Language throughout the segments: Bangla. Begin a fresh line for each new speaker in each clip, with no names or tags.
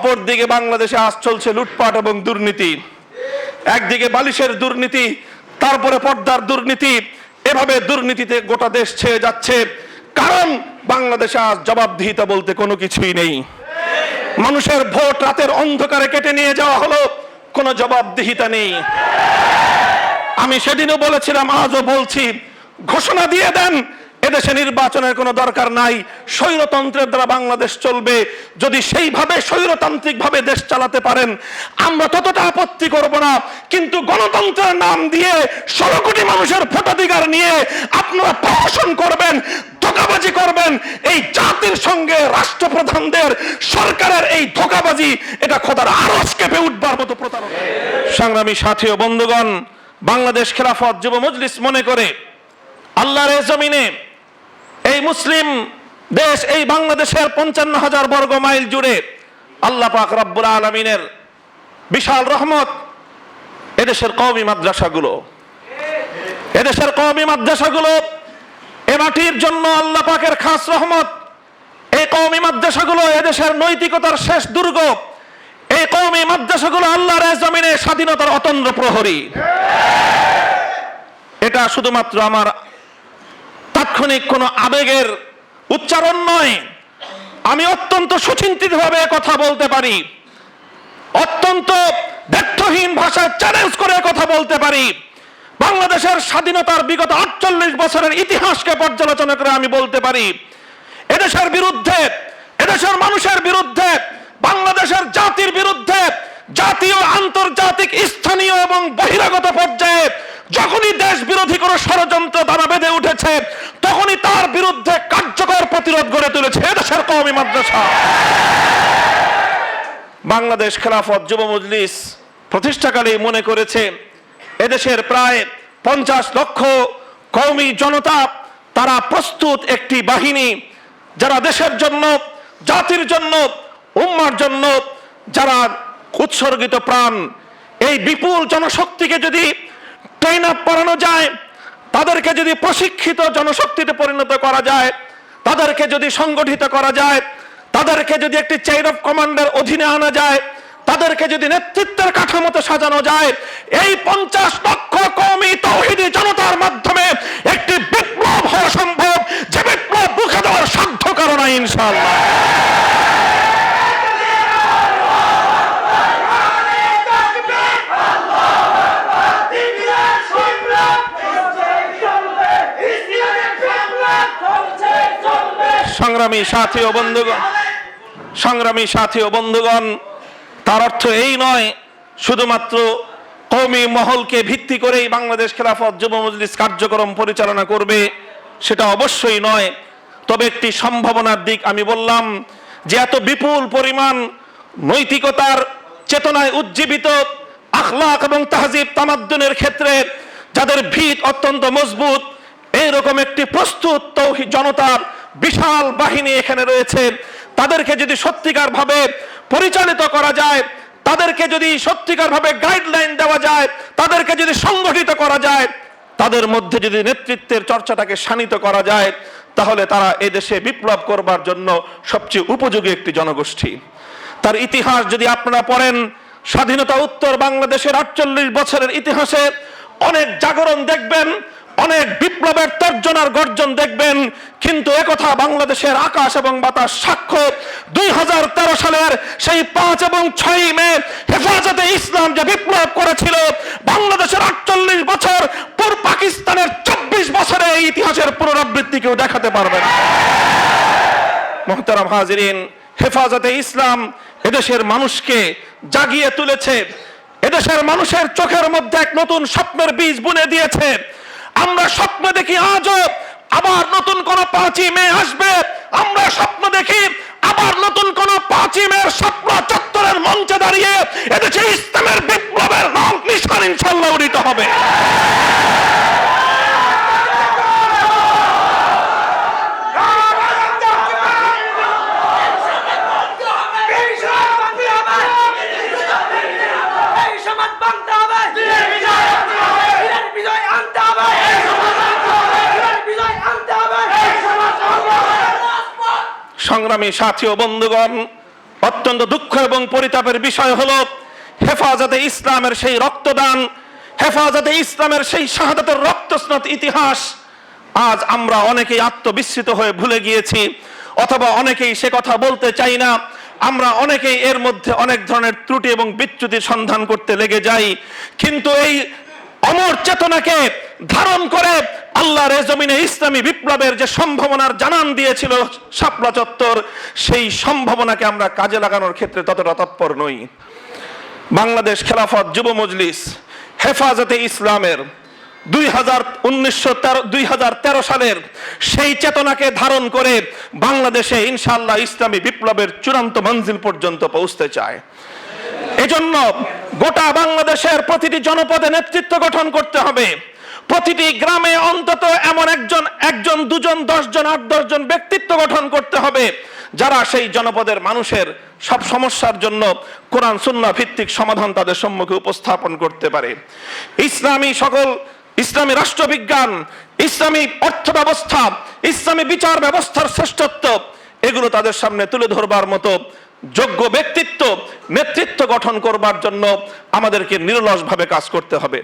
অপরদিকে বাংলাদেশে আজ চলছে লুটপাট এবং দুর্নীতি। একদিকে বালিশের দুর্নীতি, তারপরে পর্দার দুর্নীতি। এভাবে দুর্নীতিতে গোটা দেশ ছেয়ে যাচ্ছে। কারণ বাংলাদেশে আজ জবাবদিহিতা বলতে কোনো কিছুই নেই। মানুষের ভোট রাতের অন্ধকারে কেটে নিয়ে যাওয়া হলো, কোনো জবাবদিহিতা নেই। আমি সেদিনও বলেছিলাম, আজও বলছি, ঘোষণা দিয়ে দেন এদেশে নির্বাচনের কোনো দরকার নাই। স্বৈরতন্ত্রের দ্বারা বাংলাদেশ চলবে। যদি সেইভাবে স্বৈরতান্ত্রিক ভাবে দেশ চালাতে পারেন, আমরা ততটা আপত্তি করব না। কিন্তু গণতন্ত্রের নাম দিয়ে ষোলো কোটি মানুষের ভোটাধিকার নিয়ে আপনারা প্রশাসন করবেন, ধোকাবাজি করবেন। এই জাতির সঙ্গে রাষ্ট্রপ্রধানদের সরকারের এই ধোকাবাজি, এটা খোদার আরস কেঁপে উঠবার মতো প্রতারণা। সংগ্রামী সাথী ও বন্ধুগণ, বাংলাদেশ খেলাফত যুব মজলিস মনে করে, আল্লাহর জমিনে এই মুসলিম দেশ এই বাংলাদেশের পঞ্চান্ন হাজার বর্গ মাইল জুড়ে আল্লাহ পাক রব্বুল আলমিনের বিশাল রহমত এদেশের কওমি মাদ্রাসাগুলো, এদেশের কওমি মাদ্রাসাগুলো, এ মাটির জন্য আল্লাহ পাকের খাস রহমত। এই কওমি মাদ্রাসাগুলো এদেশের নৈতিকতার শেষ দুর্গ। এই কওমি মাদ্রাসাগুলো আল্লাহর জমিনে স্বাধীনতার অতন্দ্র প্রহরী। এটা শুধুমাত্র আমার তাৎক্ষণিক কোনো আবেগের উচ্চারণ নয়। আমি অত্যন্ত সুচিন্তিতভাবে কথা বলতে পারি। অত্যন্ত ব্যর্থহীন ভাষায় চ্যালেঞ্জ করে কথা বলতে পারি। বাংলাদেশের স্বাধীনতার বিগত আটচল্লিশ বছরের ইতিহাসকে পর্যালোচনা করে আমি বলতে পারি। এদেশের বিরুদ্ধে, এদেশের মানুষের বিরুদ্ধে, বাংলাদেশের জাতির বিরুদ্ধে জাতীয়, আন্তর্জাতিক, স্থানীয় এবং বহিরাগত পর্যায়ে যখনই দেশ বিরোধী কোনো ষড়যন্ত্র দানা বেঁধে উঠেছে, তখনই তার বিরুদ্ধে কার্যকর প্রতিরোধ গড়ে তুলেছে এদেশের কওমি মাদ্রাসা। বাংলাদেশ খেলাফত যুব মজলিস প্রতিষ্ঠাকালে মনে করেছে এদেশের প্রায় পঞ্চাশ লক্ষ কওমি জনতা, তারা প্রস্তুত একটি বাহিনী, যারা দেশের জন্য, জাতির জন্য, উম্মার জন্য, যারা উৎসর্গিত প্রাণ। এই বিপুল জনশক্তিকে যদি ট্রেন আপ করানো যায়, তাদেরকে যদি প্রশিক্ষিত জনশক্তিতে পরিণত করা যায়, তাদেরকে যদি সংগঠিত করা যায়, তাদেরকে যদি একটি চেইন অফ কমান্ডের অধীনে আনা যায়, তাদেরকে যদি নেতৃত্বের কাঠামোতে সাজানো যায়, এই পঞ্চাশ লক্ষ কমি তৌহিদি জনতার মাধ্যমে একটি বিপ্লব হওয়া সম্ভব যে বিপ্লব মুখে দেওয়ার সাধ্য কারণ ইনশাল্লাহ সংগ্রামী সাথী ও বন্ধুগণ, সংগ্রামী সাথী ও বন্ধুগণ, তার অর্থ এই নয়, শুধুমাত্র কৌমি মহলকে ভিত্তি করেই বাংলাদেশ খেলাফত যুব মজলিস কার্যক্রম পরিচালনা করবে, সেটা অবশ্যই নয়। তবে একটি সম্ভাবনার দিক আমি বললাম, যে এত বিপুল পরিমাণ নৈতিকতার চেতনায় উজ্জীবিত আখলাক এবং তাহজিব তামাদ্দুনের ক্ষেত্রে যাদের ভিত অত্যন্ত মজবুত, এইরকম একটি প্রস্তুত জনতার বিশাল বাহিনী এখানে রয়েছে। তাদেরকে যদি সত্যিকার ভাবে পরিচালিত করা যায়, তাদেরকে যদি সত্যিকার ভাবে গাইডলাইন দেওয়া যায়, তাদেরকে যদি সংগঠিত করা যায়, তাদের মধ্যে যদি নেতৃত্বের চর্চাটাকে শানিত করা যায়, তাহলে তারা এদেশে বিপ্লব করবার জন্য সবচেয়ে উপযোগী একটি জনগোষ্ঠী। তার ইতিহাস যদি আপনারা পড়েন, স্বাধীনতা উত্তর বাংলাদেশের আটচল্লিশ বছরের ইতিহাসে অনেক জাগরণ দেখবেন অনেক বিপ্লবের তর্জনার গর্জন দেখবেন। কিন্তু একথা বাংলাদেশের আকাশ এবং বাতাস সাক্ষ্য। দুই হাজার তেরো সালের সেই পাঁচ এবং ছয় মে হেফাজতে ইসলাম যে বিপ্লব করেছিল, বাংলাদেশের আটচল্লিশ বছর পূর্ব পাকিস্তানের চব্বিশ বছরে এই ইতিহাসের পুনরাবৃত্তি কেউ দেখাতে পারবে না। মোহতারাম হাজিরিন, হেফাজতে ইসলাম এদেশের মানুষকে জাগিয়ে তুলেছে। এদেশের মানুষের চোখের মধ্যে এক নতুন স্বপ্নের বীজ বুনে দিয়েছে। আমরা স্বপ্ন দেখি আজ আবার নতুন কোন পাঁচই মে আসবে। আমরা স্বপ্ন দেখি আবার নতুন কোন পাঁচই মে স্বপ্ন চত্বরের মঞ্চে দাঁড়িয়ে এদেশে ইসলামের বিপ্লবের নাম নিশান ইনশাল্লাহ উদিত হবে। সংগ্রামী সাথী ও বন্ধুগণ, অত্যন্ত দুঃখ এবং পরিতাপের বিষয় হলো হেফাজতে ইসলামের সেই রক্তদান, হেফাজতে ইসলামের সেই শাহাদাতের রক্তস্নাত ইতিহাস আজ আমরা অনেকেই আত্মবিস্মৃত হয়ে ভুলে গিয়েছি, অথবা অনেকেই সে কথা বলতে চাই না। আমরা অনেকেই এর মধ্যে অনেক ধরনের ত্রুটি এবং বিচ্যুতির সন্ধান করতে লেগে যাই। কিন্তু এই অমর চেতনাকে ধারণ করে আল্লাহর জমিনে ইসলামী বিপ্লবের যে সম্ভাবনার জানান দিয়েছিল শাপলা চত্বর, সেই সম্ভাবনাকে আমরা কাজে লাগানোর ক্ষেত্রে ততটা তৎপর নই। বাংলাদেশ খেলাফত যুব মজলিস হেফাজতে ইসলামের দুই হাজার উনিশশো তেরো দুই হাজার তেরো সালের সেই চেতনাকে ধারণ করে বাংলাদেশে ইনশাআল্লাহ ইসলামী বিপ্লবের চূড়ান্ত মঞ্জিল পর্যন্ত পৌঁছতে চায়। এজন্য গোটা বাংলাদেশের প্রতিটি জনপদে নেতৃত্ব গঠন করতে হবে। প্রতিটি গ্রামে অন্তত এমন একজন একজন, দুজন, দশজন, আট, দশজন ব্যক্তিত্ব গঠন করতে হবে, যারা সেই জনপদের মানুষের সব সমস্যার জন্য কোরআন, সুন্নাহ ভিত্তিক সমাধান তাদের সম্মুখে উপস্থাপন করতে পারে। ইসলামী সকল, ইসলামী রাষ্ট্রবিজ্ঞান, ইসলামী অর্থ ব্যবস্থা ইসলামী বিচার ব্যবস্থার শ্রেষ্ঠত্ব, এগুলো তাদের সামনে তুলে ধরবার মতো যোগ্য ব্যক্তিত্ব, নেতৃত্ব গঠন করবার জন্য আমাদেরকে নিরলসভাবে কাজ করতে হবে।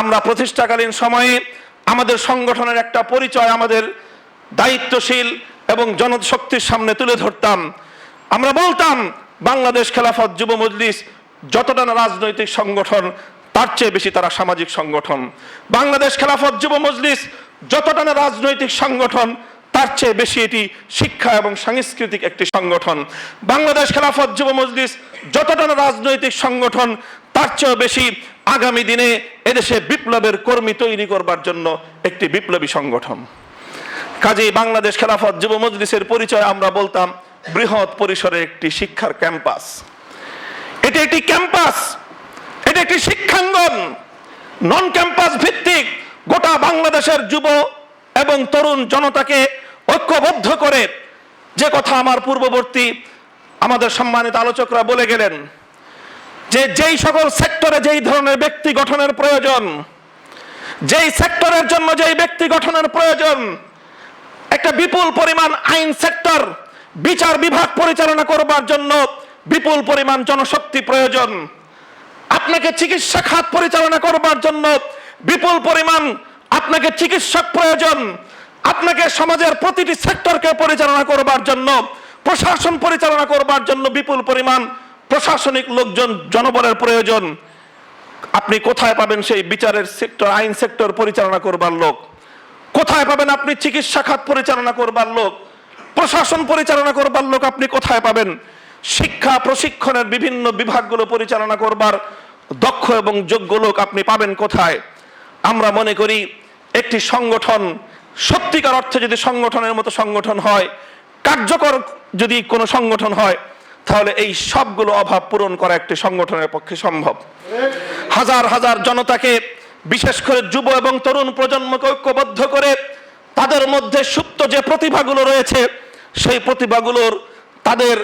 আমরা প্রতিষ্ঠাকালীন সময়ে আমাদের সংগঠনের একটা পরিচয় আমাদের দায়িত্বশীল এবং জনশক্তির সামনে তুলে ধরতাম। আমরা বলতাম, বাংলাদেশ খেলাফত যুব মজলিস যতটা না রাজনৈতিক সংগঠন, তার চেয়ে বেশি তারা সামাজিক সংগঠন। বাংলাদেশ খেলাফত যুব মজলিস যতটা না রাজনৈতিক সংগঠন, তার চেয়ে বেশি এটি শিক্ষা এবং সাংস্কৃতিক একটি সংগঠন। বাংলাদেশ খেলাফত যুব মজলিস যতটা না রাজনৈতিক সংগঠন তার চেয়েও বেশি আগামী দিনে এদেশে বিপ্লবের কর্মী তৈরি করবার জন্য একটি বিপ্লবী সংগঠন। কাজেই বাংলাদেশ খেলাফত যুব মজলিসের পরিচয় আমরা বলতাম বৃহৎ পরিসরে একটি শিক্ষার ক্যাম্পাস। এটি একটি ক্যাম্পাস, এটি একটি শিক্ষাঙ্গন নন ক্যাম্পাস ভিত্তিক গোটা বাংলাদেশের যুব এবং তরুণ জনতাকে ঐক্যবদ্ধ করে, যে কথা আমার পূর্ববর্তী আমাদের সম্মানিত আলোচকরা বলে গেলেন যে যেই সকল সেক্টরে যেই ধরনের ব্যক্তি গঠনের প্রয়োজন, যেই সেক্টরের জন্য যেই ব্যক্তি গঠনের প্রয়োজন, একটা বিপুল পরিমাণ আইন সেক্টর, বিচার বিভাগ পরিচালনা করবার জন্য বিপুল পরিমাণ জনশক্তি প্রয়োজন। আপনাকে চিকিৎসা খাত পরিচালনা করবার জন্য বিপুল পরিমাণ আপনাকে চিকিৎসক প্রয়োজন। আপনাকে সমাজের প্রতিটি সেক্টরকে পরিচালনা করবার জন্য, প্রশাসন পরিচালনা করবার জন্য বিপুল পরিমাণ প্রশাসনিক লোকজন, জনবলের প্রয়োজন। আপনি কোথায় পাবেন সেই বিচারের সেক্টর, আইন সেক্টর পরিচালনা করবার লোক? কোথায় পাবেন আপনি চিকিৎসা খাত পরিচালনা করবার লোক? প্রশাসন পরিচালনা করবার লোক আপনি কোথায় পাবেন? শিক্ষা প্রশিক্ষণের বিভিন্ন বিভাগগুলো পরিচালনা করবার দক্ষ এবং যোগ্য লোক আপনি পাবেন কোথায়? আমরা মনে করি, একটি সংগঠন, সত্যিকার অর্থে যদি সংগঠনের মতো সংগঠন হয়, কার্যকর যদি কোনো সংগঠন হয় তাহলে এই সবগুলো অভাব পূরণ করা একটি সংগঠনের পক্ষে সম্ভব। হাজার হাজার জনতাকে, বিশেষ করে যুব এবং তরুণ প্রজন্মকে ঐক্যবদ্ধ করে তাদের মধ্যে সুপ্ত যে প্রতিভাগুলো রয়েছে, সেই প্রতিভাগুলোর তাদের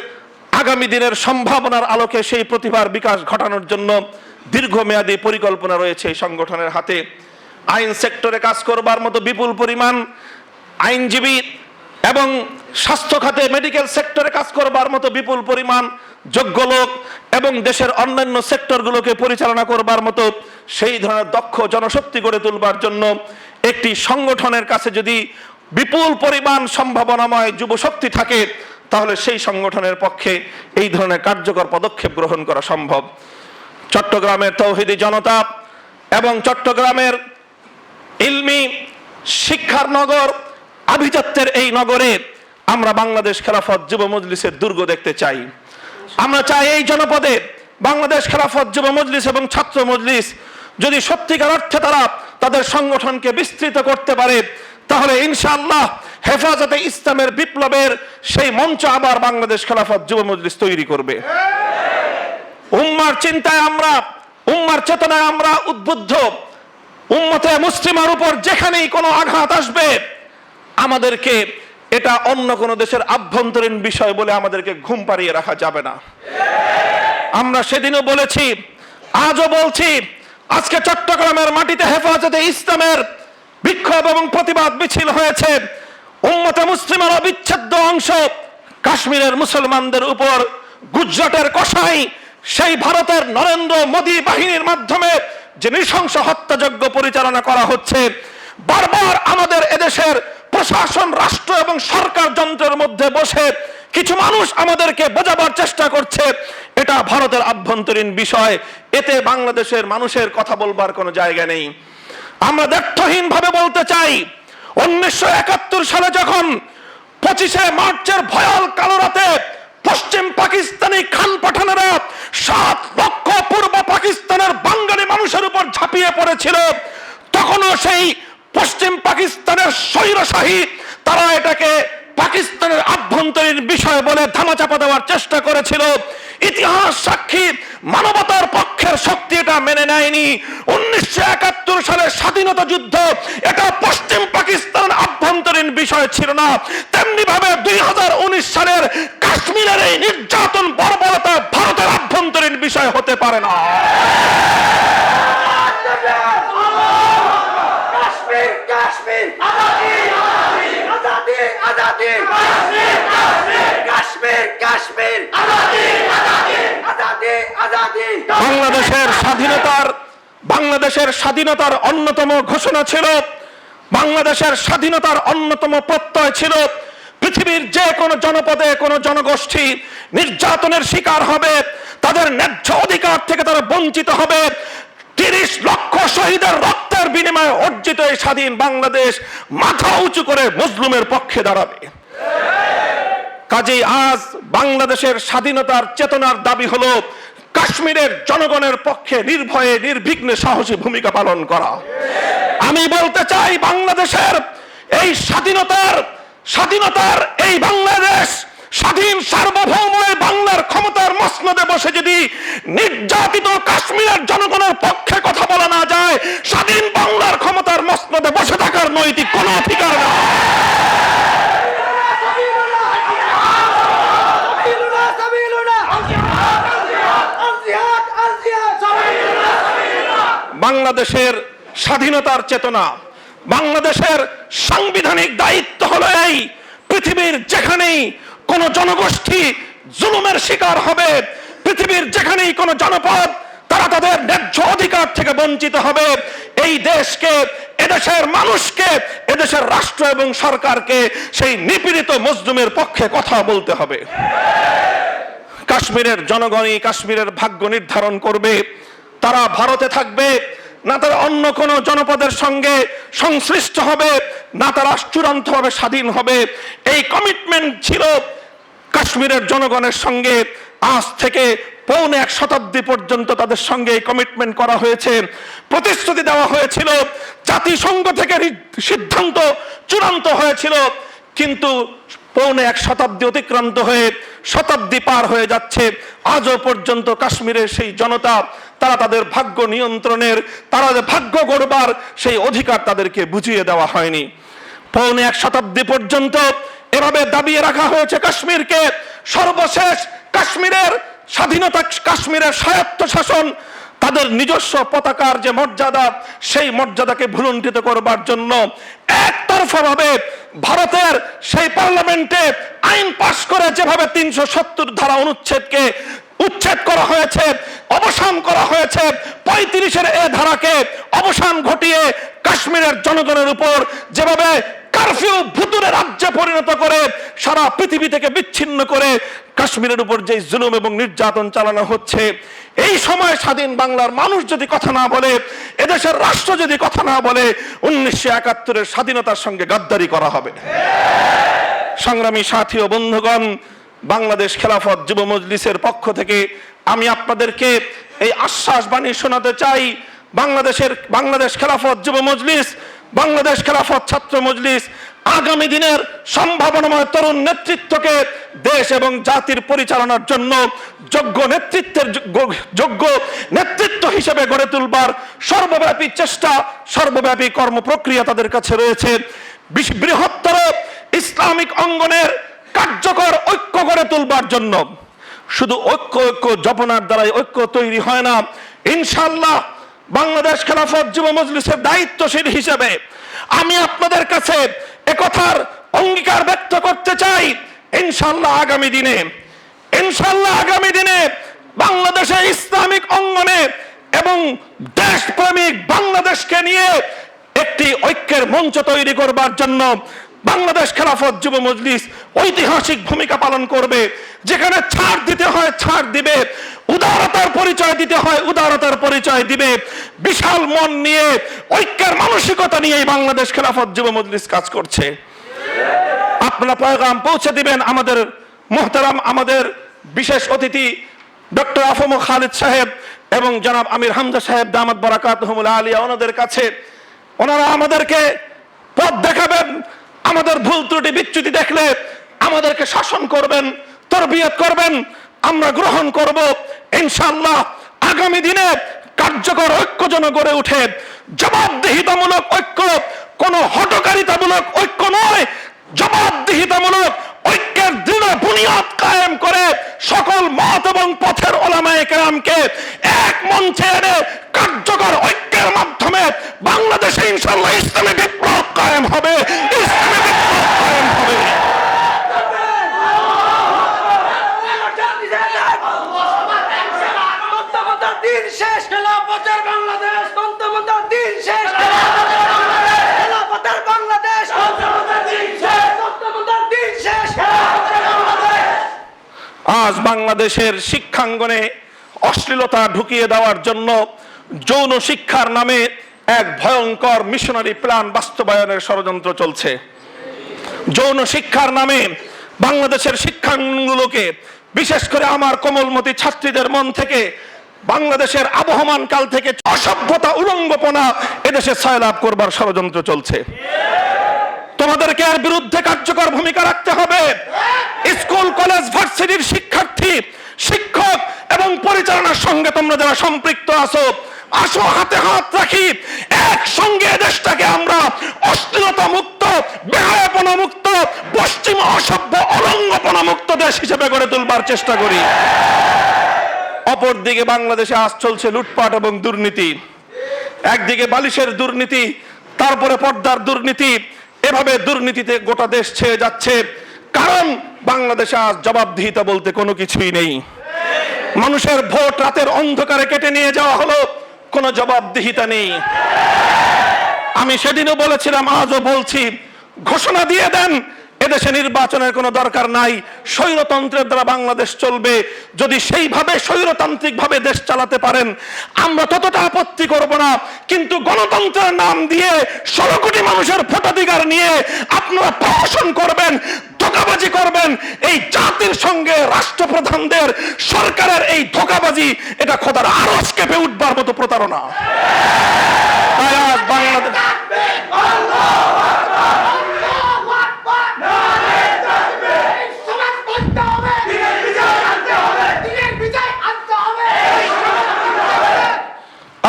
আগামী দিনের সম্ভাবনার আলোকে সেই প্রতিভার বিকাশ ঘটানোর জন্য দীর্ঘমেয়াদী পরিকল্পনা রয়েছে এই সংগঠনের হাতে। আইন সেক্টরে কাজ করবার মতো বিপুল পরিমাণ আইনজীবী এবং স্বাস্থ্য খাতে মেডিকেল সেক্টরে কাজ করবার মতো বিপুল পরিমাণ যোগ্য লোক এবং দেশের অন্যান্য সেক্টরগুলোকে পরিচালনা করবার মতো সেই ধরনের দক্ষ জনশক্তি গড়ে তুলবার জন্য একটি সংগঠনের কাছে যদি বিপুল পরিমাণ সম্ভাবনাময় যুবশক্তি থাকে, তাহলে সেই সংগঠনের পক্ষে এই ধরনের কার্যকর পদক্ষেপ গ্রহণ করা সম্ভব। চট্টগ্রামের তৌহিদি জনতা এবং চট্টগ্রামের ইলমি শিক্ষার নগর, আভিজাত্যের এই নগরে আমরা বাংলাদেশ খেলাফত যুব মজলিসের দুর্গ দেখতে চাই। আমরা চাই এই জনপদে বাংলাদেশ খেলাফত যুব মজলিস এবং ছাত্র মজলিস যদি সত্যিকার অর্থে তারা তাদের সংগঠনকে বিস্তৃত করতে পারে, তাহলে ইনশাআল্লাহ হেফাজতে ইসলামের বিপ্লবের সেই মঞ্চ আবার বাংলাদেশ খেলাফত যুব মজলিস তৈরি করবে। উম্মার চিন্তায় আমরা, উম্মার চেতনায় আমরা উদ্বুদ্ধ। উম্মতে মুসলিমার উপর যেখানেই কোনো আঘাত আসবে, আমাদেরকে এটা অন্য কোনো দেশের আভ্যন্তরীণ বিষয় বলে আমাদেরকে ঘুম পাড়িয়ে রাখা যাবে না। আমরা সেদিনও বলেছি, আজও বলছি, আজকে চট্টগ্রামের মাটিতে হেফাজতে ইসলামের বিক্ষোভ এবং প্রতিবাদ মিছিল হয়েছে। উম্মতে মুসলিমের অবিচ্ছেদ্য অংশ কাশ্মীরের মুসলমানদের উপর গুজরাটের কসাই, সেই ভারতের নরেন্দ্র মোদী বাহিনীর মাধ্যমে যে নৃশংস হত্যাযজ্ঞ পরিচালনা করা হচ্ছে বারবার আমাদের এদেশের প্রশাসন, রাষ্ট্র এবং সরকার যন্ত্রের মধ্যে বসে কিছু মানুষ আমাদেরকে বোঝাবার চেষ্টা করছে। এটা ভারতের আভ্যন্তরীণ বিষয়। এতে বাংলাদেশের মানুষের কথা বলবার কোনো জায়গা নেই। আমরা দ্ব্যর্থহীন ভাবে বলতে চাই, উনিশশো একাত্তর সালে যখন পঁচিশে মার্চের ভয়াল কালো রাতে পশ্চিম পাকিস্তানি খান পাঠানেরা সাত লক্ষ পূর্ব পাকিস্তানের বাঙালি মানুষের উপর ঝাঁপিয়ে পড়েছিল তখনও সেই পশ্চিম পাকিস্তানের স্বৈরশাহী তারা এটাকে পাকিস্তানের আভ্যন্তরীণ বিষয় বলে ধামাচাপা দেওয়ার চেষ্টা করেছিল। ইতিহাস সাক্ষী, মানবতার পক্ষের শক্তি এটা মেনে নেয়নি। উনিশশো একাত্তর সালের স্বাধীনতা যুদ্ধ, এটা পশ্চিম পাকিস্তান আভ্যন্তরীণ বিষয় ছিল না। তেমনি ভাবে দুই হাজার উনিশ সালের কাশ্মীরের এই নির্যাতন বর্বরতা ভারতের আভ্যন্তরীণ বিষয় হতে পারে না।
কাশ্মীর কাশ্মীর। আজাদি।
বাংলাদেশের স্বাধীনতার বাংলাদেশের স্বাধীনতার অন্যতম ঘোষণা ছিল, বাংলাদেশের স্বাধীনতার অন্যতম প্রত্যয় ছিল, পৃথিবীর যে কোনো জনপদে কোনো জনগোষ্ঠী নির্যাতনের শিকার হবে, তাদের ন্যায্য অধিকার থেকে তারা বঞ্চিত হবে। তিরিশ লক্ষ শহীদের রক্তের বিনিময়ে অর্জিত এই স্বাধীন বাংলাদেশ মাথা উঁচু করে মুসলিমের পক্ষে দাঁড়াবে। কাজেই আজ বাংলাদেশের স্বাধীনতার চেতনার দাবি হলো কাশ্মীরের জনগণের পক্ষে নির্ভয়ে, নির্বিঘ্নে সাহসী ভূমিকা পালন করা। আমি বলতে চাই বাংলাদেশের এই স্বাধীনতার স্বাধীনতার এই বাংলাদেশ স্বাধীন সার্বভৌম বাংলার ক্ষমতার মসনদে বসে যদি নির্যাতিত কাশ্মীরের জনগণের পক্ষে কথা বলা না যায়, স্বাধীন বাংলার ক্ষমতার মসনদে বসে থাকার নৈতিক কোনো অধিকার না বাংলাদেশের স্বাধীনতার চেতনা, বাংলাদেশের সাংবিধানিক দায়িত্ব হলো এই পৃথিবীর যেখানেই কোন জনগোষ্ঠী জুলুমের শিকার হবে। পৃথিবীর যেখানেই কোন জনপদ, তারা তাদের ন্যায্য অধিকার থেকে বঞ্চিত হবে। এই দেশকে এদেশের মানুষকে এদেশের রাষ্ট্র এবং সরকারকে সেই নিপীড়িত মজলুমের পক্ষে কথা বলতে হবে। কাশ্মীরের জনগণই কাশ্মীরের ভাগ্য নির্ধারণ করবে। তারা ভারতে থাকবে। না তারা অন্য কোনো জনপদের সঙ্গে সংশ্লিষ্ট হবে। না তারা চূড়ান্তভাবে স্বাধীন হবে। এই কমিটমেন্ট ছিল কাশ্মীরের জনগণের সঙ্গে আজ থেকে পৌনে এক শতাব্দী পর্যন্ত তাদের সঙ্গে এই কমিটমেন্ট করা হয়েছে। প্রতিশ্রুতি দেওয়া হয়েছিল, জাতিসংঘ থেকে সিদ্ধান্ত চূড়ান্ত হয়েছিল, কিন্তু পৌনে এক শতাব্দী অতিক্রান্ত হয়ে শতাব্দী পার হয়ে যাচ্ছে। আজও পর্যন্ত কাশ্মীরের সেই জনতা, তারা তাদের ভাগ্য নিয়ন্ত্রণের, তারা ভাগ্য গড়বার সেই অধিকার তাদেরকে বুঝিয়ে দেওয়া হয়নি। পৌনে এক শতাব্দী পর্যন্ত এভাবে দাবিয়ে রাখা হয়েছে কাশ্মীরকে। সর্বশেষ কাশ্মীরের স্বাধীনতা, কাশ্মীরের স্বায়ত্ত শাসন তাদের নিজস্ব পতাকার যে মর্যাদা, সেই মর্যাদাকে ভুলুণ্ঠিত করবার জন্য একতরফা ভাবে ভারতের সেই পার্লামেন্টে আইন পাশ করে যেভাবে তিনশো সত্তর ধারা অনুচ্ছেদকে উচ্ছেদ করা হয়েছে, অবসান করা হয়েছে, পঁয়ত্রিশের এ ধারাকে অবসান ঘটিয়ে কাশ্মীরের জনগণের উপর যেভাবে কারফিউ ভুতুরে রাজ্যে পরিণত করে সারা পৃথিবী থেকে বিচ্ছিন্ন করে কাশ্মীরের উপর যে জুলুম এবং নির্যাতন চালানো হচ্ছে, এই সময় স্বাধীন বাংলার মানুষ যদি কথা না বলে, এদেশের রাষ্ট্র যদি কথা না বলে, উনিশশো একাত্তরের স্বাধীনতার সঙ্গে গাদ্দারি করা হবে। সংগ্রামী সাথী ও বন্ধুগণ, বাংলাদেশ খেলাফত যুব মজলিসের পক্ষ থেকে আমি আপনাদেরকে এই আশ্বাস বাণী শোনাতে চাই, বাংলাদেশের বাংলাদেশ খেলাফত যুব মজলিস বাংলাদেশ খেলাফত ছাত্র মজলিস আগামী দিনের সম্ভাবনাময় তরুণ নেতৃত্বকে দেশ এবং জাতির পরিচালনার জন্য যোগ্য নেতৃত্বের যোগ্য- নেতৃত্ব হিসেবে গড়ে তুলবার সর্বব্যাপী চেষ্টা, সর্বব্যাপী কর্মপ্রক্রিয়া তাদের কাছে রয়েছে। বৃহত্তর ইসলামিক অঙ্গনের কার্যকর ঐক্য গড়ে তুলবার জন্য। শুধু ঐক্য ঐক্য জপনার দ্বারাই ঐক্য তৈরি হয় না ইনশাল্লাহ বাংলাদেশ খেলাফত যুব মজলিসের দায়িত্বশীল হিসেবে আমি আপনাদের কাছে একথার অঙ্গীকার ব্যক্ত করতে চাই। ইনশাল্লাহ আগামী দিনে ইনশাল্লাহ আগামী দিনে বাংলাদেশে ইসলামিক অঙ্গনে এবং দেশপ্রেমিক বাংলাদেশকে নিয়ে একটি ঐক্যের মঞ্চ তৈরি করবার জন্য বাংলাদেশ খেলাফত যুব মজলিস ঐতিহাসিক ভূমিকা পালন করবে, যেখানে ছাড় দিতে হয়, ছাড় দিবে, উদারতার পরিচয় দিতে হয়, উদারতার পরিচয় দিবে। বিশাল মন নিয়ে, ঐক্যের মানসিকতা নিয়ে বাংলাদেশ খেলাফত যুব মজলিস কাজ করছে। আপনারা পয়গাম পৌঁছে দিবেন আমাদের মোহতারাম, আমাদের বিশেষ অতিথি ডক্টর আফম খালিদ সাহেব এবং জনাব আমির হামজা সাহেব, দামাত বরাকাত আলিয়া, ওনাদের কাছে। ওনারা আমাদেরকে পথ দেখাবেন আমাদের ভুল ত্রুটি বিচ্যুতি দেখলে আমাদেরকে শাসন করবেন, তরবিয়ত করবেন, আমরা গ্রহণ করব। ইনশাল্লাহ আগামী দিনে কার্যকর ঐক্য যেন গড়ে উঠে। জবাবদিহিতামূলক ঐক্য কোন হটকারিতামূলক ঐক্য নয়, জবাবদিহিতামূলক ঐক্যের দৃঢ় বুনিয়াদ কায়েম করে সকল মত এবং পথের ওলামায়ে কেরামকে এক মঞ্চে এনে কার্যকর ঐক্যের মাধ্যমে বাংলাদেশে ইনশাল্লাহ ইসলামী বিপ্লব কায়েম হবে। ইসলামী বিপ্লব কায়েম হবে।
দিন শেষ খেলাফতের বাংলাদেশ তন্তমন্তার দিন শেষ খেলাফতের বাংলাদেশ তন্তমন্তার দিন শেষ তন্তমন্তার দিন শেষ খেলাফতের বাংলাদেশ
আজ বাংলাদেশের শিক্ষাঙ্গনে অশ্লীলতা ঢুকিয়ে দেওয়ার জন্য যৌন শিক্ষার নামে এক ভয়ঙ্কর মিশনারি প্ল্যান বাস্তবায়নের ষড়যন্ত্র চলছে। যৌন শিক্ষার নামে বাংলাদেশের শিক্ষাঙ্গনগুলোকে বিশেষ করে আমার কোমলমতি ছাত্রীদের মন থেকে, বাংলাদেশের আবহমান কাল থেকে অসভ্যতা উলঙ্গপনা এদেশে ছায়লাভ করবার ষড়যন্ত্র চলছে। তোমাদেরকে এর বিরুদ্ধে কার্যকর ভূমিকা রাখতে হবে। স্কুল, কলেজ, ভার্সিটির শিক্ষার্থী, শিক্ষক এবং পরিচালনার সঙ্গে তোমরা যারা সম্পৃক্ত আছো, আসো, হাতে হাত রাখি। একসঙ্গে দেশটাকে আমরা অশ্লীলতা মুক্ত, বেহায়াপনা মুক্ত, পশ্চিম অসভ্য অলঙ্গপনা মুক্ত দেশ হিসেবে গড়ে তুলবার চেষ্টা করি। অপরদিকে বাংলাদেশে আজ চলছে লুটপাট এবং দুর্নীতি। একদিকে বালিশের দুর্নীতি, তারপরে পর্দার দুর্নীতি এভাবে দুর্নীতিতে গোটা দেশ ছেয়ে যাচ্ছে। কারণ বাংলাদেশে আজ জবাবদিহিতা বলতে কোনো কিছুই নেই। মানুষের ভোট রাতের অন্ধকারে কেটে নিয়ে যাওয়া হলো, কোনো জবাবদিহিতা নেই। আমি সেদিনও বলেছিলাম, আজও বলছি, ঘোষণা দিয়ে দেন এদেশে নির্বাচনের কোনো দরকার নাই। স্বৈরতন্ত্রের দ্বারা বাংলাদেশ চলবে। যদি সেইভাবে স্বৈরতান্ত্রিক ভাবে দেশ চালাতে পারেন, আমরা ততটা আপত্তি করব না। কিন্তু গণতন্ত্রের নাম দিয়ে ষোলো কোটি মানুষের ভোটাধিকার নিয়ে আপনারা প্রশাসন করবেন, ধোকাবাজি করবেন। এই জাতির সঙ্গে রাষ্ট্রপ্রধানদের সরকারের এই ধোকাবাজি, এটা খোদার আরস কেঁপে উঠবার মতো প্রতারণা। বাংলাদেশ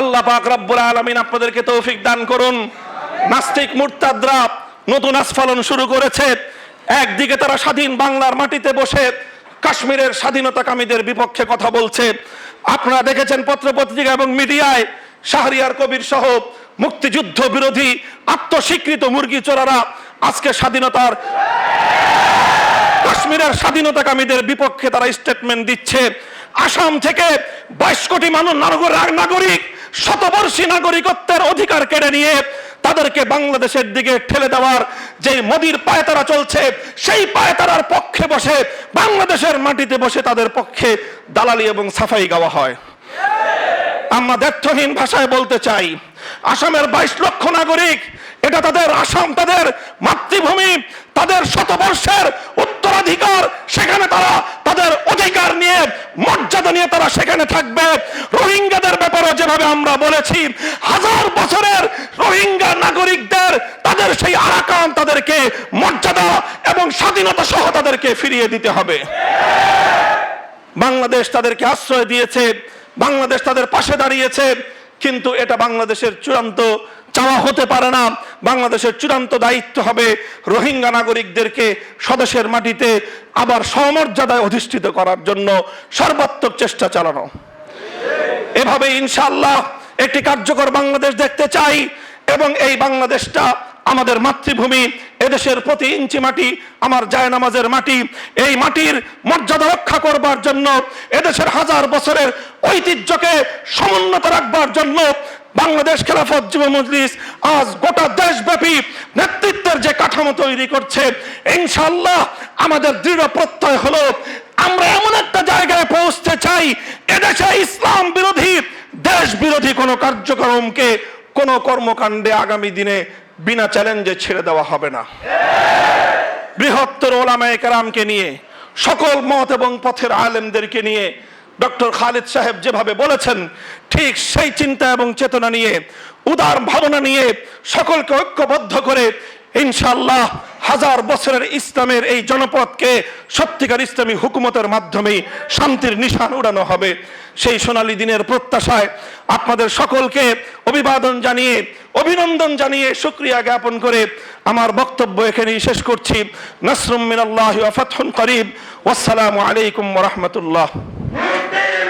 আল্লাহ পাক রব্বুল আলামিন আপনাদেরকে তৌফিক দান করুন। নাস্তিক মুরতাদরা নতুন আস্ফালন শুরু করেছে। একদিকে তারা স্বাধীন বাংলার মাটিতে বসে কাশ্মীরের স্বাধীনতাকামীদের বিপক্ষে কথা বলছে। আপনারা দেখেছেন পত্রপত্রিকা এবং মিডিয়ায় শাহরিয়ার কবির সহ মুক্তিযুদ্ধ বিরোধী আত্মস্বীকৃত মুরগি চোরারা আজকে স্বাধীনতার কাশ্মীরের স্বাধীনতাকামীদের বিপক্ষে তারা স্টেটমেন্ট দিচ্ছে। আসাম থেকে বাইশ কোটি মানুষ নাগর- নাগরিক শতবর্ষী নাগরিকত্বের অধিকার কেড়ে নিয়ে তাদেরকে বাংলাদেশের দিকে ঠেলে দেওয়ার যে মোদির পায়তারা চলছে, সেই পায়তারার পক্ষে বসে, বাংলাদেশের মাটিতে বসে তাদের পক্ষে দালালি এবং সাফাই গাওয়া হয়। আমরা দ্ব্যর্থহীন ভাষায় বলতে চাই, আসামের বাইশ লক্ষ নাগরিক, এটা তাদের আসাম, তাদের মাতৃভূমি, তাদের শতবর্ষের উত্তরাধিকার, সেখানে তারা তাদের অধিকার নিয়ে, মর্যাদা নিয়ে তারা সেখানে থাকবে। রোহিঙ্গাদের ব্যাপারে যেভাবে আমরা বলেছি, হাজার বছরের রোহিঙ্গা নাগরিকদের, তাদের সেই আরাকান তাদেরকে মর্যাদা এবং স্বাধীনতা সহ তাদেরকে ফিরিয়ে দিতে হবে। বাংলাদেশ তাদেরকে আশ্রয় দিয়েছে, বাংলাদেশ তাদের পাশে দাঁড়িয়েছে, কিন্তু এটা বাংলাদেশের চূড়ান্ত চাওয়া হতে পারে না। বাংলাদেশের চূড়ান্ত দায়িত্ব হবে রোহিঙ্গা নাগরিকদেরকে স্বদেশের মাটিতে আবার সমর্যাদায় অধিষ্ঠিত করার জন্য সর্বাত্মক চেষ্টা চালানো। এভাবে ইনশাল্লাহ একটি কার্যকর বাংলাদেশ দেখতে চাই এবং এই বাংলাদেশটা আমাদের মাতৃভূমি, এদেশের প্রতি ইঞ্চি মাটি, আমার জায়নামাজের মাটি, এই মাটির মর্যাদা রক্ষা করবার জন্য, এদেশের হাজার বছরের ঐতিহ্যকে সমুন্নত রাখবার জন্য বাংলাদেশ খেলাফত যুব মজলিস আজ গোটা দেশব্যাপী নেতৃত্বের যে কাঠামো তৈরি করছে ইনশাল্লাহ আমাদের দৃঢ় প্রত্যয় হলো আমরা এমন একটা জায়গায় পৌঁছতে চাই, এদেশে ইসলাম বিরোধী, দেশ বিরোধী কোনো কার্যক্রমকে কোনো কর্মকাণ্ডে আগামী দিনে বিনা চ্যালেঞ্জে ছেড়ে দেওয়া হবে না। বৃহত্তর ওলামায়ে কেরামকে নিয়ে, সকল মত এবং পথের আলেমদেরকে নিয়ে ডক্টর খালিদ সাহেব যেভাবে বলেছেন, ঠিক সেই চিন্তা এবং চেতনা নিয়ে, উদার ভাবনা নিয়ে সকলকে ঐক্যবদ্ধ করে ইনশাল্লাহ হাজার বছরের ইসলামের এই জনপদকে সত্যিকার ইসলামী হুকুমতের মাধ্যমেই শান্তির নিশান উড়ানো হবে। সেই সোনালী দিনের প্রত্যাশায় আপনাদের সকলকে অভিবাদন জানিয়ে, অভিনন্দন জানিয়ে শুক্রিয়া জ্ঞাপন করে আমার বক্তব্য এখানেই শেষ করছি। নাসরুম মিনাল্লাহি ফাতহুন করিব। ওয়াসসালামু আলাইকুম One.